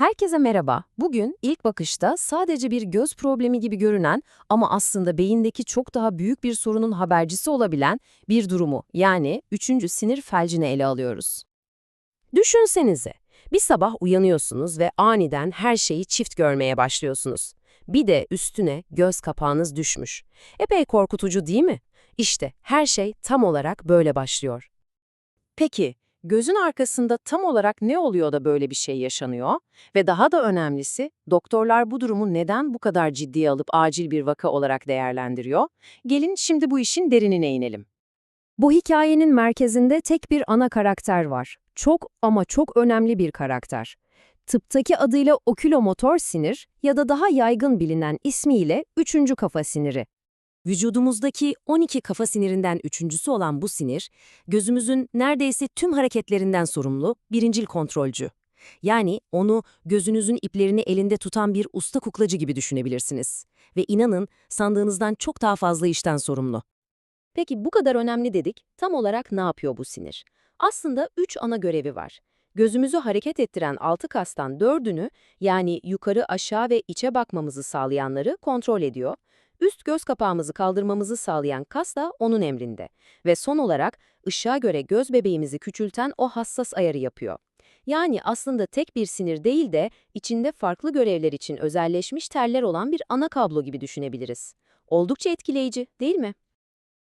Herkese merhaba. Bugün ilk bakışta sadece bir göz problemi gibi görünen ama aslında beyindeki çok daha büyük bir sorunun habercisi olabilen bir durumu yani 3. sinir felcini ele alıyoruz. Düşünsenize, bir sabah uyanıyorsunuz ve aniden her şeyi çift görmeye başlıyorsunuz. Bir de üstüne göz kapağınız düşmüş. Epey korkutucu değil mi? İşte her şey tam olarak böyle başlıyor. Peki, gözün arkasında tam olarak ne oluyor da böyle bir şey yaşanıyor? Ve daha da önemlisi, doktorlar bu durumu neden bu kadar ciddiye alıp acil bir vaka olarak değerlendiriyor? Gelin şimdi bu işin derinine inelim. Bu hikayenin merkezinde tek bir ana karakter var. Çok ama çok önemli bir karakter. Tıptaki adıyla okülomotor sinir ya da daha yaygın bilinen ismiyle üçüncü kafa siniri. Vücudumuzdaki 12 kafa sinirinden üçüncüsü olan bu sinir, gözümüzün neredeyse tüm hareketlerinden sorumlu birincil kontrolcü. Yani onu gözünüzün iplerini elinde tutan bir usta kuklacı gibi düşünebilirsiniz. Ve inanın sandığınızdan çok daha fazla işten sorumlu. Peki bu kadar önemli dedik, tam olarak ne yapıyor bu sinir? Aslında üç ana görevi var. Gözümüzü hareket ettiren altı kastan dördünü, yani yukarı, aşağı ve içe bakmamızı sağlayanları kontrol ediyor. Üst göz kapağımızı kaldırmamızı sağlayan kas da onun emrinde. Ve son olarak ışığa göre göz bebeğimizi küçülten o hassas ayarı yapıyor. Yani aslında tek bir sinir değil de içinde farklı görevler için özelleşmiş teller olan bir ana kablo gibi düşünebiliriz. Oldukça etkileyici, değil mi?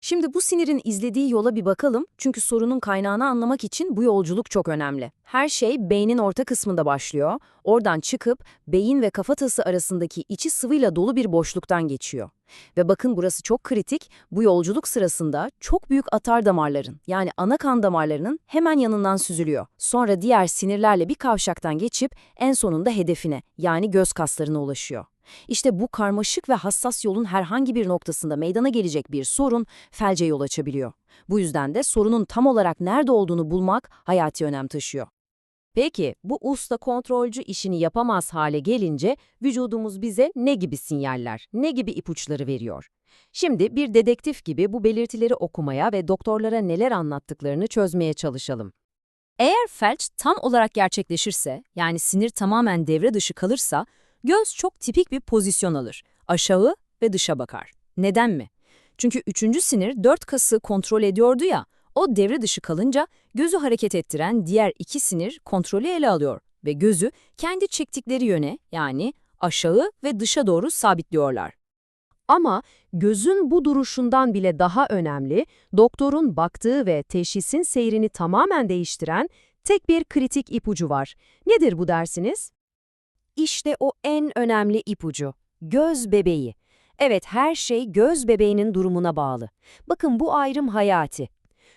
Şimdi bu sinirin izlediği yola bir bakalım çünkü sorunun kaynağını anlamak için bu yolculuk çok önemli. Her şey beynin orta kısmında başlıyor, oradan çıkıp beyin ve kafatası arasındaki içi sıvıyla dolu bir boşluktan geçiyor. Ve bakın burası çok kritik, bu yolculuk sırasında çok büyük atar damarların yani ana kan damarlarının hemen yanından süzülüyor. Sonra diğer sinirlerle bir kavşaktan geçip en sonunda hedefine yani göz kaslarına ulaşıyor. İşte bu karmaşık ve hassas yolun herhangi bir noktasında meydana gelecek bir sorun felce yol açabiliyor. Bu yüzden de sorunun tam olarak nerede olduğunu bulmak hayati önem taşıyor. Peki bu usta kontrolcü işini yapamaz hale gelince vücudumuz bize ne gibi sinyaller, ne gibi ipuçları veriyor? Şimdi bir dedektif gibi bu belirtileri okumaya ve doktorlara neler anlattıklarını çözmeye çalışalım. Eğer felç tam olarak gerçekleşirse, yani sinir tamamen devre dışı kalırsa, Göz çok tipik bir pozisyon alır. Aşağı ve dışa bakar. Neden mi? Çünkü üçüncü sinir dört kası kontrol ediyordu ya, o devre dışı kalınca gözü hareket ettiren diğer iki sinir kontrolü ele alıyor ve gözü kendi çektikleri yöne yani aşağı ve dışa doğru sabitliyorlar. Ama gözün bu duruşundan bile daha önemli, doktorun baktığı ve teşhisin seyrini tamamen değiştiren tek bir kritik ipucu var. Nedir bu dersiniz? İşte o en önemli ipucu. Göz bebeği. Evet her şey göz bebeğinin durumuna bağlı. Bakın bu ayrım hayati.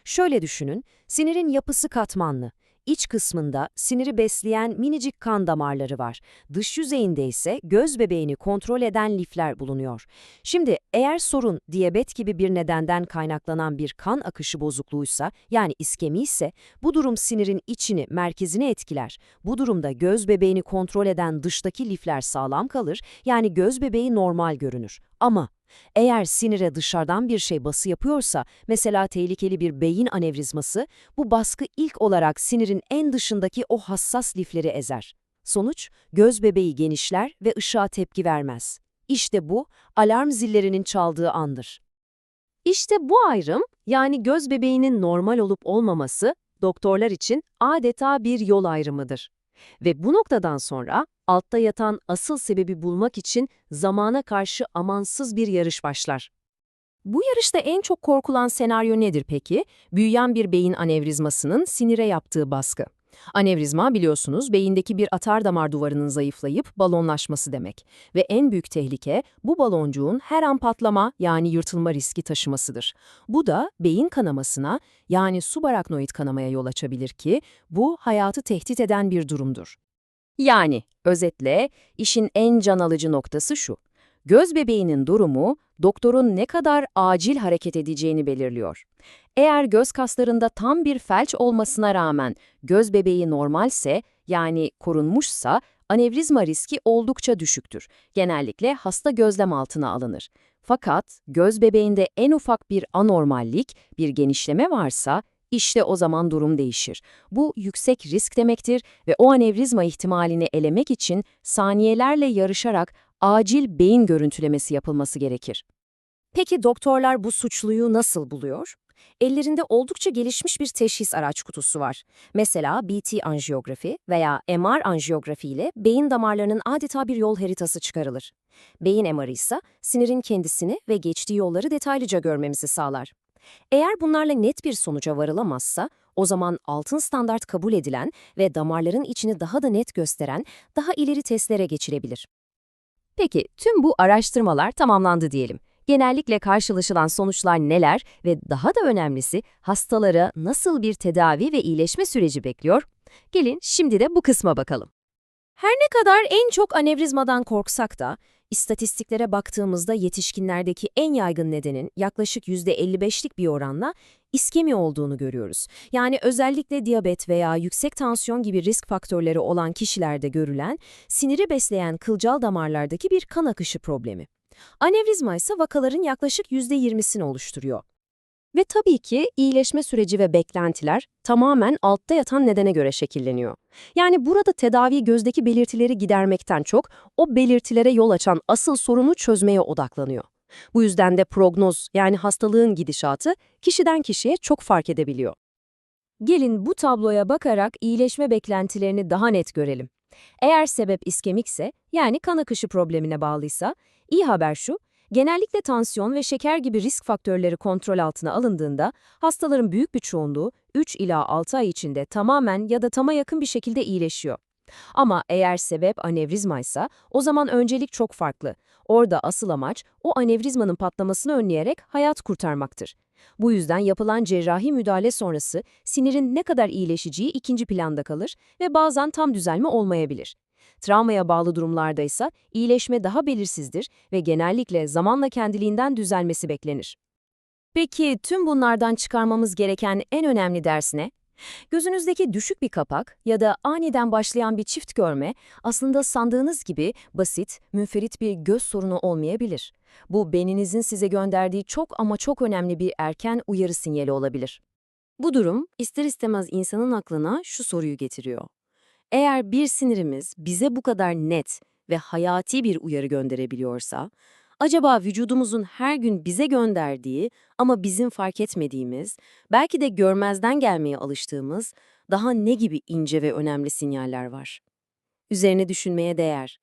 Şöyle düşünün, sinirin yapısı katmanlı. İç kısmında siniri besleyen minicik kan damarları var. Dış yüzeyinde ise göz bebeğini kontrol eden lifler bulunuyor. Şimdi eğer sorun diyabet gibi bir nedenden kaynaklanan bir kan akışı bozukluğuysa yani iskemi ise bu durum sinirin içini, merkezini etkiler. Bu durumda göz bebeğini kontrol eden dıştaki lifler sağlam kalır yani göz bebeği normal görünür. Ama eğer sinire dışarıdan bir şey bası yapıyorsa, mesela tehlikeli bir beyin anevrizması, bu baskı ilk olarak sinirin en dışındaki o hassas lifleri ezer. Sonuç, göz bebeği genişler ve ışığa tepki vermez. İşte bu, alarm zillerinin çaldığı andır. İşte bu ayrım, yani göz bebeğinin normal olup olmaması, doktorlar için adeta bir yol ayrımıdır. Ve bu noktadan sonra altta yatan asıl sebebi bulmak için zamana karşı amansız bir yarış başlar. Bu yarışta en çok korkulan senaryo nedir peki? Büyüyen bir beyin anevrizmasının sinire yaptığı baskı. Anevrizma biliyorsunuz beyindeki bir atar damar duvarının zayıflayıp balonlaşması demek. Ve en büyük tehlike bu baloncuğun her an patlama yani yırtılma riski taşımasıdır. Bu da beyin kanamasına yani subaraknoid kanamaya yol açabilir ki bu hayatı tehdit eden bir durumdur. Yani özetle işin en can alıcı noktası şu. Göz bebeğinin durumu doktorun ne kadar acil hareket edeceğini belirliyor. Eğer göz kaslarında tam bir felç olmasına rağmen göz bebeği normalse yani korunmuşsa anevrizma riski oldukça düşüktür. Genellikle hasta gözlem altına alınır. Fakat göz bebeğinde en ufak bir anormallik, bir genişleme varsa İşte o zaman durum değişir. Bu yüksek risk demektir ve o anevrizma ihtimalini elemek için saniyelerle yarışarak acil beyin görüntülemesi yapılması gerekir. Peki doktorlar bu suçluyu nasıl buluyor? Ellerinde oldukça gelişmiş bir teşhis araç kutusu var. Mesela BT anjiyografi veya MR anjiyografi ile beyin damarlarının adeta bir yol haritası çıkarılır. Beyin MR'ı ise sinirin kendisini ve geçtiği yolları detaylıca görmemizi sağlar. Eğer bunlarla net bir sonuca varılamazsa, o zaman altın standart kabul edilen ve damarların içini daha da net gösteren daha ileri testlere geçilebilir. Peki tüm bu araştırmalar tamamlandı diyelim. Genellikle karşılaşılan sonuçlar neler ve daha da önemlisi hastalara nasıl bir tedavi ve iyileşme süreci bekliyor? Gelin şimdi de bu kısma bakalım. Her ne kadar en çok anevrizmadan korksak da, istatistiklere baktığımızda yetişkinlerdeki en yaygın nedenin yaklaşık %55'lik bir oranla iskemi olduğunu görüyoruz. Yani özellikle diyabet veya yüksek tansiyon gibi risk faktörleri olan kişilerde görülen, siniri besleyen kılcal damarlardaki bir kan akışı problemi. Anevrizma ise vakaların yaklaşık %20'sini oluşturuyor. Ve tabii ki iyileşme süreci ve beklentiler tamamen altta yatan nedene göre şekilleniyor. Yani burada tedavi gözdeki belirtileri gidermekten çok o belirtilere yol açan asıl sorunu çözmeye odaklanıyor. Bu yüzden de prognoz yani hastalığın gidişatı kişiden kişiye çok fark edebiliyor. Gelin bu tabloya bakarak iyileşme beklentilerini daha net görelim. Eğer sebep iskemikse yani kan akışı problemine bağlıysa iyi haber şu, Genellikle tansiyon ve şeker gibi risk faktörleri kontrol altına alındığında hastaların büyük bir çoğunluğu 3 ila 6 ay içinde tamamen ya da tama yakın bir şekilde iyileşiyor. Ama eğer sebep anevrizmaysa o zaman öncelik çok farklı. Orada asıl amaç o anevrizmanın patlamasını önleyerek hayat kurtarmaktır. Bu yüzden yapılan cerrahi müdahale sonrası sinirin ne kadar iyileşeceği ikinci planda kalır ve bazen tam düzelme olmayabilir. Travmaya bağlı durumlarda ise iyileşme daha belirsizdir ve genellikle zamanla kendiliğinden düzelmesi beklenir. Peki tüm bunlardan çıkarmamız gereken en önemli ders ne? Gözünüzdeki düşük bir kapak ya da aniden başlayan bir çift görme aslında sandığınız gibi basit, münferit bir göz sorunu olmayabilir. Bu beyninizin size gönderdiği çok ama çok önemli bir erken uyarı sinyali olabilir. Bu durum ister istemez insanın aklına şu soruyu getiriyor. Eğer bir sinirimiz bize bu kadar net ve hayati bir uyarı gönderebiliyorsa, acaba vücudumuzun her gün bize gönderdiği ama bizim fark etmediğimiz, belki de görmezden gelmeye alıştığımız daha ne gibi ince ve önemli sinyaller var? Üzerine düşünmeye değer.